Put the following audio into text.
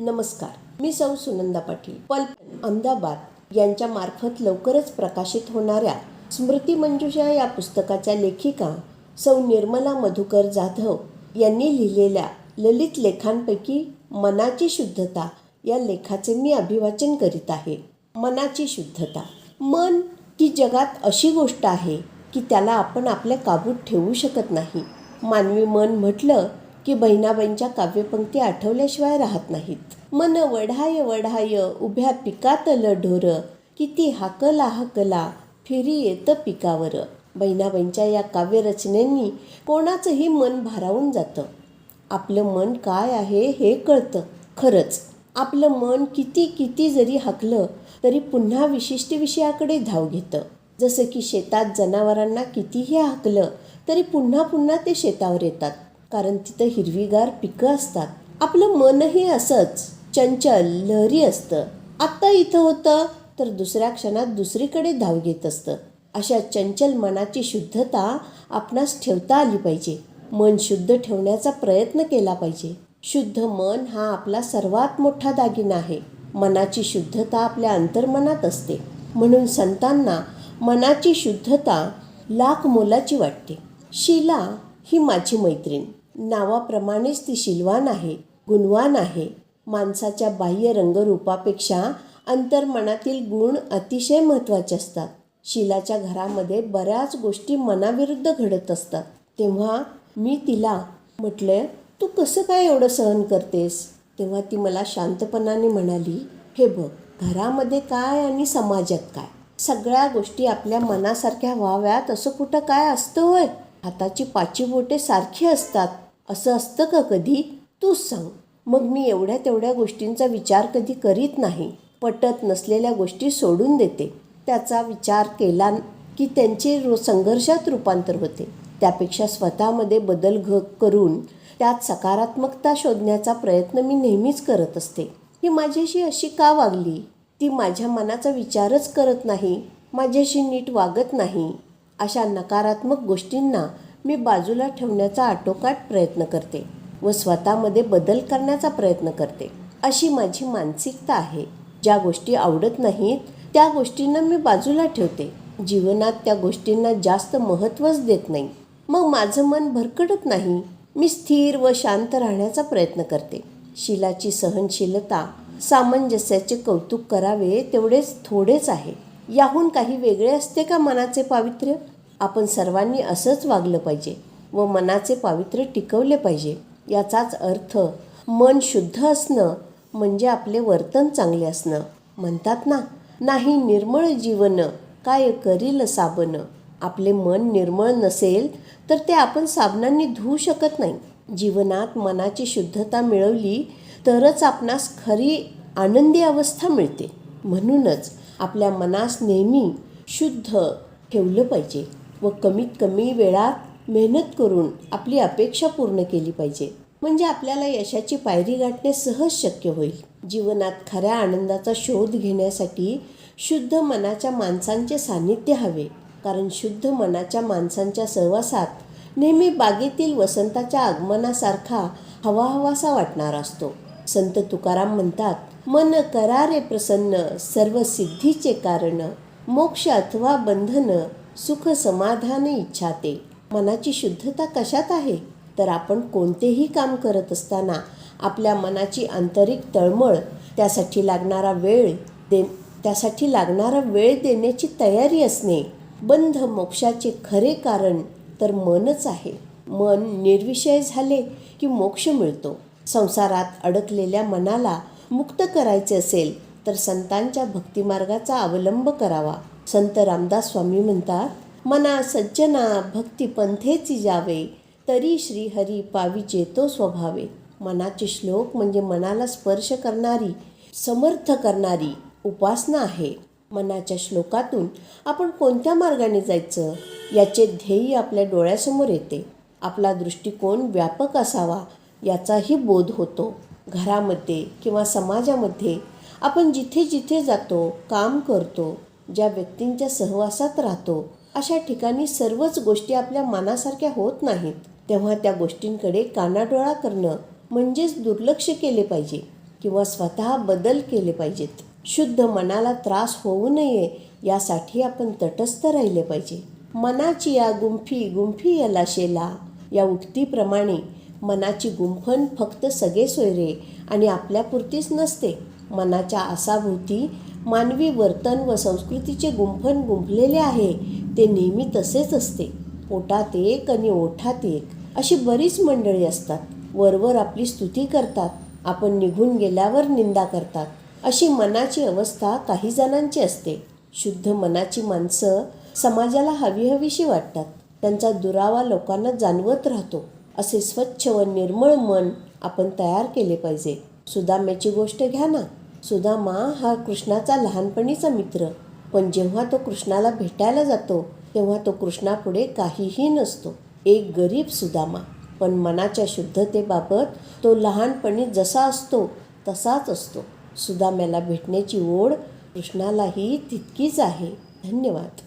नमस्कार मी सौ सुनंदा पाटील. पल्प अहमदाबाद यांच्या मार्फत लवकरच प्रकाशित होणाऱ्या स्मृती मंजुषा या पुस्तकाच्या लेखिका सौ निर्मला मधुकर जाधव यांनी लिहिलेल्या ललित लेखांपैकी मनाची शुद्धता या लेखाचे मी अभिवाचन करीत आहे. मनाची शुद्धता. मन ही जगात अशी गोष्ट आहे की त्याला आपण आपल्या काबूत ठेवू शकत नाही. मानवी मन म्हटलं की बहिणाबाईंच्या काव्यपंक्ती आठवल्याशिवाय राहत नाहीत. मन वढाय वढाय उभ्या पिकातल ढोर किती हाकला हाकला फिरी येतं पिकावर. बहिणाबाईंच्या या काव्यरचनेंनी कोणाचंही मन भारावून जातं. आपलं मन काय आहे हे कळतं खरंच. आपलं मन किती किती जरी हाकलं तरी पुन्हा विशिष्ट विषयाकडे धाव घेतं. जसं की शेतात जनावरांना कितीही हाकलं तरी पुन्हा पुन्हा ते शेतावर येतात. कारण तिथं हिरवीगार पिकं असतात. आपलं मनही असंच चंचल लहरी असतं. आत्ता इथं होतं तर दुसऱ्या क्षणात दुसरीकडे धाव घेत असतं. अशा चंचल मनाची शुद्धता आपणास ठेवता आली पाहिजे. मन शुद्ध ठेवण्याचा प्रयत्न केला पाहिजे. शुद्ध मन हा आपला सर्वात मोठा दागिना आहे. मनाची शुद्धता आपल्या अंतर्मनात असते. म्हणून संतांना मनाची शुद्धता लाख मोलाची वाटते. शीला ही माझी मैत्रीण. नावाप्रमाणेच ती शिलवान आहे गुणवान आहे. माणसाच्या बाह्य रंगरूपापेक्षा अंतर्मनातील गुण अतिशय महत्त्वाचे असतात. शिलाच्या घरामध्ये बऱ्याच गोष्टी मनाविरुद्ध घडत असतात. तेव्हा मी तिला म्हटलं तू कसं काय एवढं सहन करतेस? तेव्हा ती मला शांतपणाने म्हणाली हे बघ घरामध्ये काय आणि समाजात काय? सगळ्या गोष्टी आपल्या मनासारख्या व्हाव्यात असं कुठं काय असतं होय? हाताची पाची बोटे सारखी असतात. असं असतं का कधी? तूच सांग. मग मी एवढ्या तेवढ्या गोष्टींचा विचार कधी करीत नाही. पटत नसलेल्या गोष्टी सोडून देते. त्याचा विचार केला की त्यांचे रो संघर्षात रूपांतर होते. त्यापेक्षा स्वतःमध्ये बदल घ करून त्यात सकारात्मकता शोधण्याचा प्रयत्न मी नेहमीच करत असते. ही माझ्याशी अशी का वागली? ती माझ्या मनाचा विचारच करत नाही. माझ्याशी नीट वागत नाही. अशा नकारात्मक गोष्टींना मी बाजूला ठेवण्याचा आटोकाट प्रयत्न करते व स्वतःमध्ये बदल करण्याचा प्रयत्न करते. अशी माझी मानसिकता आहे. ज्या गोष्टी आवडत नाहीत त्या गोष्टींना मी बाजूला ठेवते. जीवनात त्या गोष्टींना जास्त महत्त्वच देत नाही. मग माझं मन भरकटत नाही. मी स्थिर व शांत राहण्याचा प्रयत्न करते. शिलाची सहनशीलता सामंजस्याचे कौतुक करावे तेवढेच थोडेच आहे. याहून काही वेगळे असते का मनाचे पावित्र्य? आपण सर्वांनी असंच वागलं पाहिजे व मनाचे पावित्र्य टिकवले पाहिजे. याचाच अर्थ मन शुद्ध असणं म्हणजे आपले वर्तन चांगले असणं. म्हणतात ना नाही निर्मळ जीवन काय करील साबण? आपले मन निर्मळ नसेल तर ते आपण साबणांनी धुवू शकत नाही. जीवनात मनाची शुद्धता मिळवली तरच आपणास खरी आनंदी अवस्था मिळते. म्हणूनच आपल्या मनास नेहमी शुद्ध ठेवलं पाहिजे. व कमीत कमी वेळात मेहनत करून आपली अपेक्षा पूर्ण केली पाहिजे. म्हणजे आपल्याला यशाची पायरी गाठणे सहज शक्य होईल. जीवनात खऱ्या आनंदाचा शोध घेण्यासाठी शुद्ध मनाच्या माणसांचे सान्निध्य हवे. कारण शुद्ध मनाच्या माणसांच्या सहवासात नेहमी बागेतील वसंताच्या आगमनासारखा हवा हवासा वाटणारा असतो. संत तुकाराम म्हणतात मन करारे प्रसन्न सर्व सिद्धीचे कारण मोक्ष अथवा बंधन सुख समाधान इच्छाते. मनाची शुद्धता कशात आहे? तर आपण कोणतेही काम करत असताना आपल्या मनाची आंतरिक तळमळ त्यासाठी लागणारा वेळ दे त्यासाठी लागणारा वेळ देण्याची तयारी असणे बंध मोक्षाचे खरे कारण तर मनच आहे. मन निर्विषय झाले की मोक्ष मिळतो. संसारात अडकलेल्या मनाला मुक्त करायचे असेल तर संतांच्या भक्तिमार्गाचा अवलंब करावा. संत रामदास स्वामी म्हणतात मना सज्जना भक्ती पंथेची जावे तरी श्रीहरी पाविचे तो स्वभावे. मनाचे श्लोक म्हणजे मनाला स्पर्श करणारी समर्थ करणारी उपासना आहे. मनाच्या श्लोकातून आपण कोणत्या मार्गाने जायचं याचे ध्येय आपल्या डोळ्यासमोर येते. आपला दृष्टिकोन व्यापक असावा याचाही बोध होतो. घरामध्ये किंवा समाजामध्ये आपण जिथे जिथे जातो काम करतो ज्या व्यक्तींच्या सहवासात राहतो अशा ठिकाणी सर्वच गोष्टी आपल्या मनासारख्या होत नाहीत. तेव्हा त्या गोष्टींकडे कानाडोळा करणं म्हणजेच दुर्लक्ष केले पाहिजे किंवा स्वतः बदल केले पाहिजेत. शुद्ध मनाला त्रास होऊ नये यासाठी आपण तटस्थ राहिले पाहिजे. मनाची या गुंफी गुंफी याला शेला या उक्तीप्रमाणे मनाची गुंफण फक्त सगळे सोयरे आणि आपल्यापुरतीच नसते. मनाच्या आसाभोवती मानवी वर्तन व संस्कृतीचे गुंफण गुंफलेले आहे ते नेहमी तसेच असते. पोटात एक आणि ओठात एक अशी बरीच मंडळी असतात. वरवर आपली स्तुती करतात. आपण निघून गेल्यावर निंदा करतात. अशी मनाची अवस्था काही जणांची असते. शुद्ध मनाची माणसं समाजाला हवी हवीशी वाटतात. त्यांचा दुरावा लोकांना जाणवत राहतो. असे स्वच्छ व निर्मळ मन आपण तयार केले पाहिजे. सुदाम्याची गोष्ट घ्या ना. सुदामा हा कृष्णाचा लहानपणीचा मित्र. पण जेव्हा तो कृष्णाला भेटायला जातो तेव्हा तो कृष्णापुढे काहीही नसतो. एक गरीब सुदामा. पण मनाच्या शुद्धतेबाबत तो लहानपणी जसा असतो तसाच असतो. सुदाम्याला भेटण्याची ओढ कृष्णालाही तितकीच आहे. धन्यवाद.